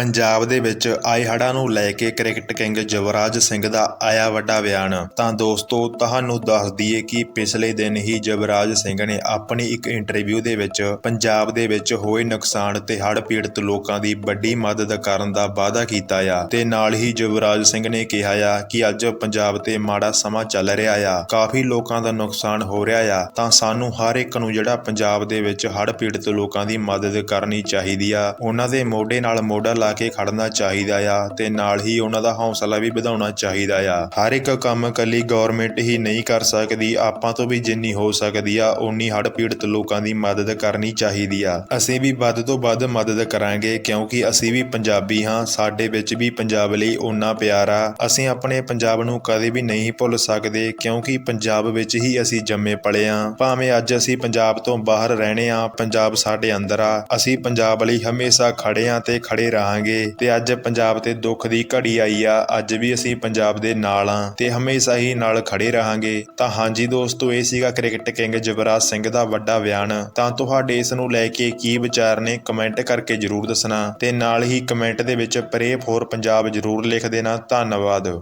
ਪੰਜਾਬ ਦੇ ਵਿੱਚ ਆਏ ਹੜ੍ਹਾਂ ਨੂੰ ਲੈ ਕੇ ਕ੍ਰਿਕਟ ਕਿੰਗ ਯੁਵਰਾਜ ਸਿੰਘ ਦਾ ਆਇਆ ਵੱਡਾ ਬਿਆਨ। ਤਾਂ ਦੋਸਤੋ, ਤੁਹਾਨੂੰ ਦੱਸ ਦਈਏ ਕਿ ਪਿਛਲੇ ਦਿਨ ਹੀ ਯੁਵਰਾਜ ਸਿੰਘ ਨੇ ਆਪਣੀ ਇੱਕ ਇੰਟਰਵਿਊ ਦੇ ਵਿੱਚ ਪੰਜਾਬ ਦੇ ਵਿੱਚ ਹੋਏ ਨੁਕਸਾਨ ਤੇ ਹੜ੍ਹ ਪੀੜਤ ਲੋਕਾਂ ਦੀ ਵੱਡੀ ਮਦਦ ਕਰਨ ਦਾ ਵਾਅਦਾ ਕੀਤਾ ਆ। ਤੇ ਨਾਲ ਹੀ ਯੁਵਰਾਜ ਸਿੰਘ ਨੇ ਕਿਹਾ ਆ ਕਿ ਅੱਜ ਪੰਜਾਬ ਤੇ ਮਾੜਾ ਸਮਾਂ ਚੱਲ ਰਿਹਾ ਆ। ਕਾਫੀ ਲੋਕਾਂ ਦਾ ਨੁਕਸਾਨ ਹੋ ਰਿਹਾ ਆ। ਤਾਂ ਸਾਨੂੰ ਹਰ ਇੱਕ ਨੂੰ ਜਿਹੜਾ ਪੰਜਾਬ ਦੇ ਵਿੱਚ ਹੜ੍ਹ ਪੀੜਤ ਲੋਕਾਂ ਦੀ ਮਦਦ ਕਰਨੀ ਚਾਹੀਦੀ ਆ, ਉਹਨਾਂ ਦੇ ਮੋਢੇ ਨਾਲ ਮੋਢਾ ਲਾ ਕੇ ਖੜਨਾ ਚਾਹੀਦਾ ਆ ਤੇ ਨਾਲ ਹੀ ਉਹਨਾਂ ਦਾ ਹੌਸਲਾ ਵੀ ਵਧਾਉਣਾ ਚਾਹੀਦਾ ਆ। ਹਰ ਇੱਕ ਕੰਮ ਕੱਲੀ ਗਵਰਨਮੈਂਟ ਹੀ ਨਹੀਂ ਕਰ ਸਕਦੀ, ਆਪਾਂ ਤੋਂ ਵੀ ਜਿੰਨੀ ਹੋ ਸਕਦੀ ਆ, ਓਨੀ ਹੜ੍ਹ ਪੀੜਤ ਲੋਕਾਂ ਦੀ ਮਦਦ ਕਰਨੀ ਚਾਹੀਦੀ ਆ। ਅਸੀਂ ਵੀ ਵੱਧ ਤੋਂ ਵੱਧ ਮਦਦ ਕਰਾਂਗੇ ਕਿਉਂਕਿ ਅਸੀਂ ਵੀ ਪੰਜਾਬੀ ਹਾਂ, ਸਾਡੇ ਵਿੱਚ ਵੀ ਪੰਜਾਬ ਲਈ ਓਨਾ ਪਿਆਰ ਆ। ਅਸੀਂ ਆਪਣੇ ਪੰਜਾਬ ਨੂੰ ਕਦੇ ਵੀ ਨਹੀਂ ਭੁੱਲ ਸਕਦੇ ਕਿਉਂਕਿ ਪੰਜਾਬ ਵਿੱਚ ਹੀ ਅਸੀਂ ਜੰਮੇ ਪਲੇ ਆ। ਭਾਵੇਂ ਅੱਜ ਅਸੀਂ ਪੰਜਾਬ ਤੋਂ ਬਾਹਰ ਰਹਿਣੇ ਆ, ਪੰਜਾਬ ਸਾਡੇ ਅੰਦਰ ਆ। ਅਸੀਂ ਪੰਜਾਬ ਲਈ ਹਮੇਸ਼ਾ ਖੜੇ ਆ ਤੇ ਖੜੇ ਰਹਾਂਗੇ। ਤੇ ਅੱਜ ਪੰਜਾਬ ਤੇ ਦੁੱਖ ਦੀ ਘੜੀ ਆਈ ਆ। ਅੱਜ ਵੀ ਅਸੀਂ ਪੰਜਾਬ ਦੇ ਨਾਲ ਆ ਤੇ ਹਮੇਸ਼ਾ ਹੀ ਨਾਲ ਖੜੇ ਰਹਾਂਗੇ। ਤਾਂ ਹਾਂਜੀ ਦੋਸਤੋ, ਇਹ ਸੀਗਾ ਕ੍ਰਿਕਟ ਕਿੰਗ ਯੁਵਰਾਜ ਸਿੰਘ ਦਾ ਵੱਡਾ ਬਿਆਨ। ਤਾਂ ਤੁਹਾਡੇ ਇਸ ਨੂੰ ਲੈ ਕੇ ਕੀ ਵਿਚਾਰ ਨੇ, ਕਮੈਂਟ ਕਰਕੇ ਜਰੂਰ ਦੱਸਣਾ। ਤੇ ਨਾਲ ਹੀ ਕਮੈਂਟ ਦੇ ਵਿੱਚ ਪ੍ਰੇ ਫੋਰ ਪੰਜਾਬ ਜਰੂਰ ਲਿਖ ਦੇਣਾ। ਧੰਨਵਾਦ।